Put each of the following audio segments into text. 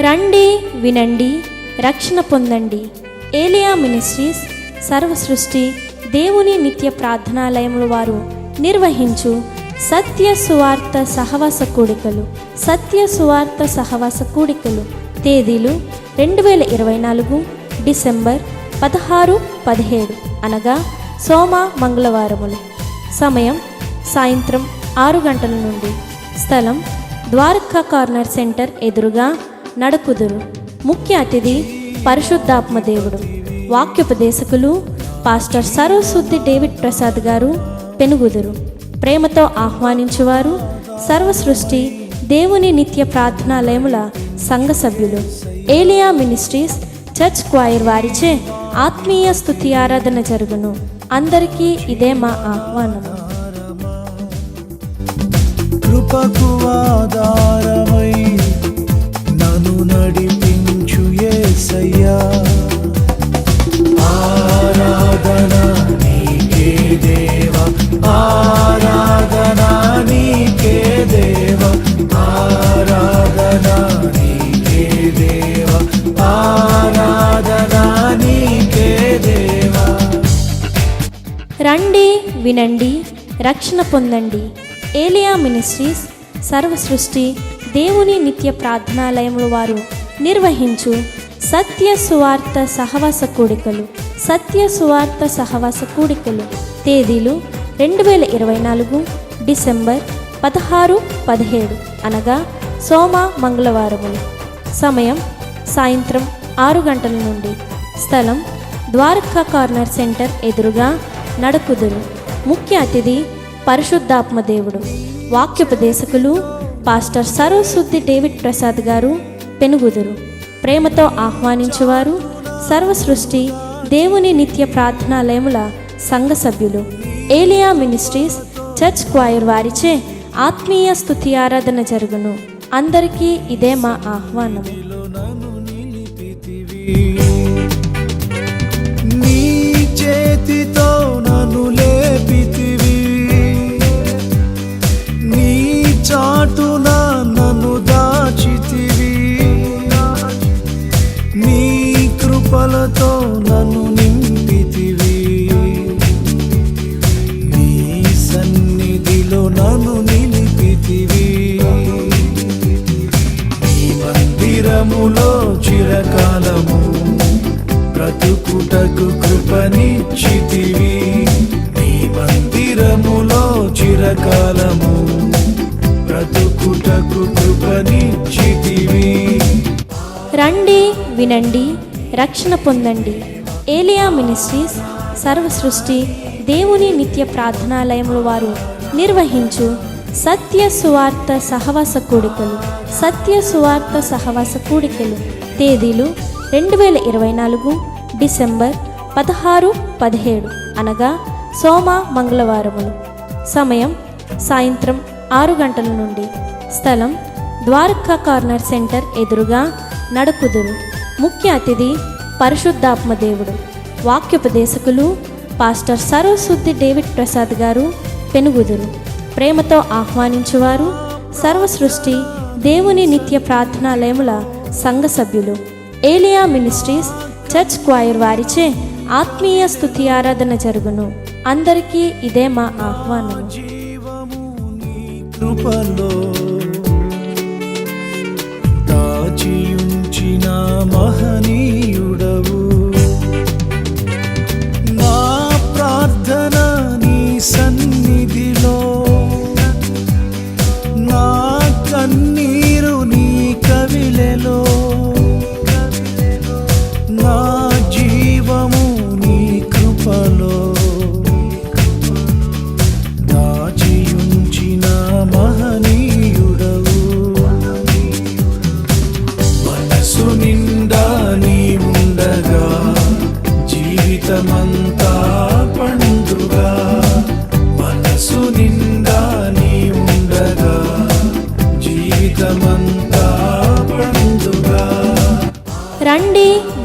రండి వినండి రక్షణ పొందండి. ఏలియా మినిస్ట్రీస్ సర్వ సృష్టి దేవుని నిత్య ప్రార్థనాలయములు వారు నిర్వహించు సత్య సువార్త సహవాస కూడికలు. సత్య సువార్త సహవాస కూడికలు. తేదీలు రెండు వేల ఇరవై నాలుగు డిసెంబర్ పదహారు పదిహేడు. అనగా సోమ మంగళవారములు. సమయం సాయంత్రం ఆరు గంటల నుండి. స్థలం ద్వారకా కార్నర్ సెంటర్ ఎదురుగా నడకుదురు ముఖ్య అతిథి పరిశుద్ధాత్మ దేవుడు. వాక్యోపదేశకులు పాస్టర్ సర్వశుద్ధి డేవిడ్ ప్రసాద్ గారు పెనుగుదురు. ప్రేమతో ఆహ్వానించువారు సర్వ సృష్టి దేవుని నిత్య ప్రార్థనాలయముల సంఘ సభ్యులు. ఏలియా మినిస్ట్రీస్ చర్చ్ క్వైర్ వారిచే ఆత్మీయ స్థుతి ఆరాధన జరుగును. అందరికీ ఇదే మా ఆహ్వానం. కృపకు ఆధారమై నన్ను నడిపించు ఏసయ్యా. ఆరాధన నీకే దేవ ఆరాధన నీకే దేవ ఆరాధన నీకే దేవ ఆరాధన నీకే దేవ. రండి వినండి రక్షణ పొందండి. ఏలియా మినిస్ట్రీస్ సర్వ సృష్టి దేవుని నిత్య ప్రార్థనాలయములు వారు నిర్వహించు సత్య సువార్త సహవాస కూడికలు. సత్య సువార్త సహవాస కూడికలు. తేదీలు రెండు వేల ఇరవై నాలుగు డిసెంబర్ పదహారు పదిహేడు. అనగా సోమ మంగళవారములు. సమయం సాయంత్రం ఆరు గంటల నుండి. స్థలం ద్వారకా కార్నర్ సెంటర్ ఎదురుగా నడకుదురు ముఖ్య అతిథి పరిశుద్ధాత్మ దేవుడు. వాక్యోపదేశకులు పాస్టర్ సర్వశుద్ధి డేవిడ్ ప్రసాద్ గారు పెనుగుదురు. ప్రేమతో ఆహ్వానించేవారు సర్వసృష్టి దేవుని నిత్య ప్రార్థనాలయముల సంఘ సభ్యులు. ఏలియా మినిస్ట్రీస్ చర్చ్ క్వైర్ వారిచే ఆత్మీయ స్థుతి ఆరాధన జరుగును. అందరికీ ఇదే మా ఆహ్వానము. కృపనిచ్చితివి నీ మందిరములో చిరకాలము బ్రతుకుటకు కృపనిచ్చితివి. రండి వినండి రక్షణ పొందండి. ఏలియా మినిస్ట్రీస్ సర్వ సృష్టి దేవుని నిత్య ప్రార్థనాలయముల వారు నిర్వహించు సత్య సువార్త సహవాస కూడికలు. సత్య సువార్త సహవాస కూడికలు. తేదీలు రెండు వేల ఇరవై నాలుగు డిసెంబర్ పదహారు పదిహేడు అనగా సోమ మంగళవారములు. సమయం సాయంత్రం ఆరు గంటల నుండి. స్థలం ద్వారకా కార్నర్ సెంటర్ ఎదురుగా నడకుదురు ముఖ్య అతిథి పరిశుద్ధాత్మ దేవుడు. వాక్యోపదేశకులు పాస్టర్ సర్వశుద్ధి డేవిడ్ ప్రసాద్ గారు పెనుగుదురు. ప్రేమతో ఆహ్వానించువారు సర్వ సృష్టి దేవుని నిత్య ప్రార్థనాలయముల సంఘ సభ్యులు ఏలియా మినిస్ట్రీస్ చర్చ్ క్వైర్ వారిచే ఆత్మీయ స్తుతి ఆరాధన జరుగును. అందరికీ ఇదే మా ఆహ్వానం జీవము కృపలో దాచియుంచిన మహనీయుడవు.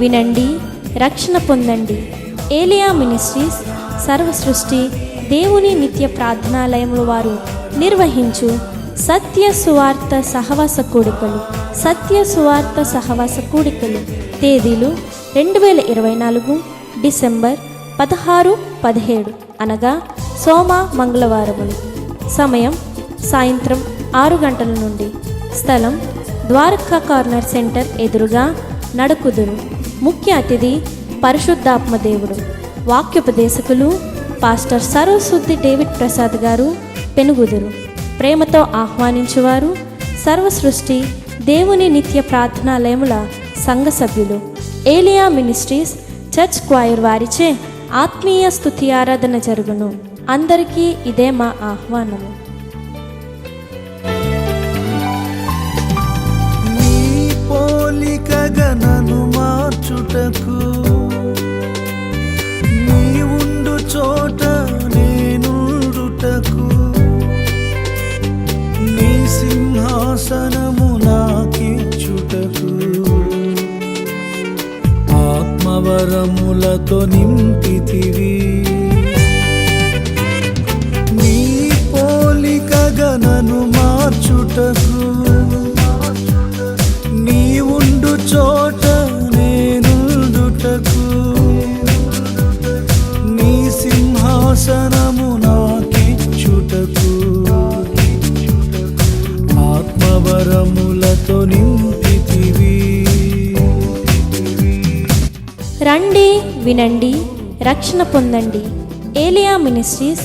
వినండి రక్షణ పొందండి. ఏలియా మినిస్ట్రీస్ సర్వసృష్టి దేవుని నిత్య ప్రార్థనాలయంలో వారు నిర్వహించు సత్య సువార్త సహవాస కూడికలు. సత్య సువార్త సహవాస కూడికలు. తేదీలు రెండు వేల ఇరవై నాలుగు డిసెంబర్ పదహారు పదిహేడు. అనగా సోమ మంగళవారములు. సమయం సాయంత్రం ఆరు గంటల నుండి. స్థలం ద్వారకా కార్నర్ సెంటర్ ఎదురుగా నడుకుదురు. ముఖ్య అతిథి పరిశుద్ధాత్మ దేవుడు. వాక్యోపదేశకులు పాస్టర్ సర్వశుద్ధి డేవిడ్ ప్రసాద్ గారు పెనుగుదురు. ప్రేమతో ఆహ్వానించువారు సర్వ సృష్టి దేవుని నిత్య ప్రార్థనాలయముల సంఘ సభ్యులు. ఏలియా మినిస్ట్రీస్ చర్చ్ క్వాయర్ వారిచే ఆత్మీయ స్థుతి ఆరాధన జరుగును. అందరికీ ఇదే మా ఆహ్వానము. పోలికగా మార్చుటకు నీ ఉండు చోట నేనుండుటకు నీ సింహాసనము నాకిచ్చుటకు ఆత్మవరములతో నింపితివి. నీ పోలికగనను వినండి రక్షణ పొందండి. ఏలియా మినిస్ట్రీస్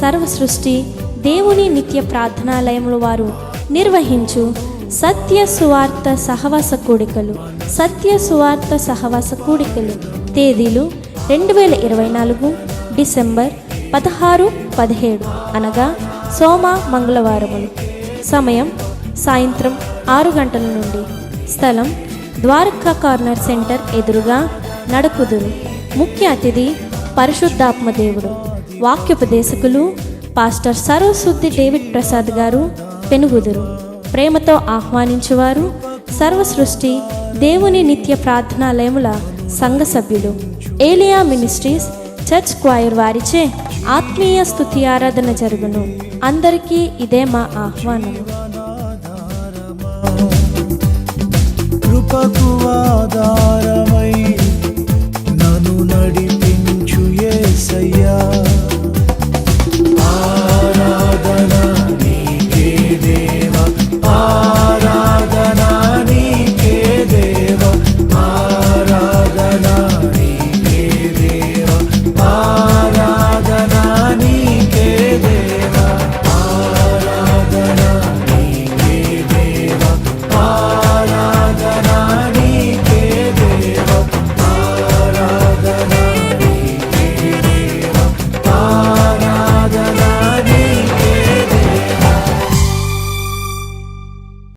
సర్వ సృష్టి దేవుని నిత్య ప్రార్థనాలయముల వారు నిర్వహించు సత్య సువార్త సహవాస కూడికలు. సత్య సువార్త సహవాస కూడికలు. తేదీలు రెండు వేల ఇరవై నాలుగు డిసెంబర్ పదహారు పదిహేడు. అనగా సోమ మంగళవారములు. సమయం సాయంత్రం ఆరు గంటల నుండి. స్థలం ద్వారకా కార్నర్ సెంటర్ ఎదురుగా నడుకుదురు ముఖ్య అతిథి పరిశుద్ధాత్మ దేవుడు. వాక్యోపదేశకులు పాస్టర్ సర్వశుద్ధి డేవిడ్ ప్రసాద్ గారు పెనుగుదురు. ప్రేమతో ఆహ్వానించేవారు సర్వసృష్టి దేవుని నిత్య ప్రార్థనాలయముల సంఘ సభ్యులు. ఏలియా మినిస్ట్రీస్ చర్చ్ క్వాయర్ వారిచే ఆత్మీయ స్థుతి ఆరాధన జరుగును. అందరికీ ఇదే మా ఆహ్వానం. కృపకువా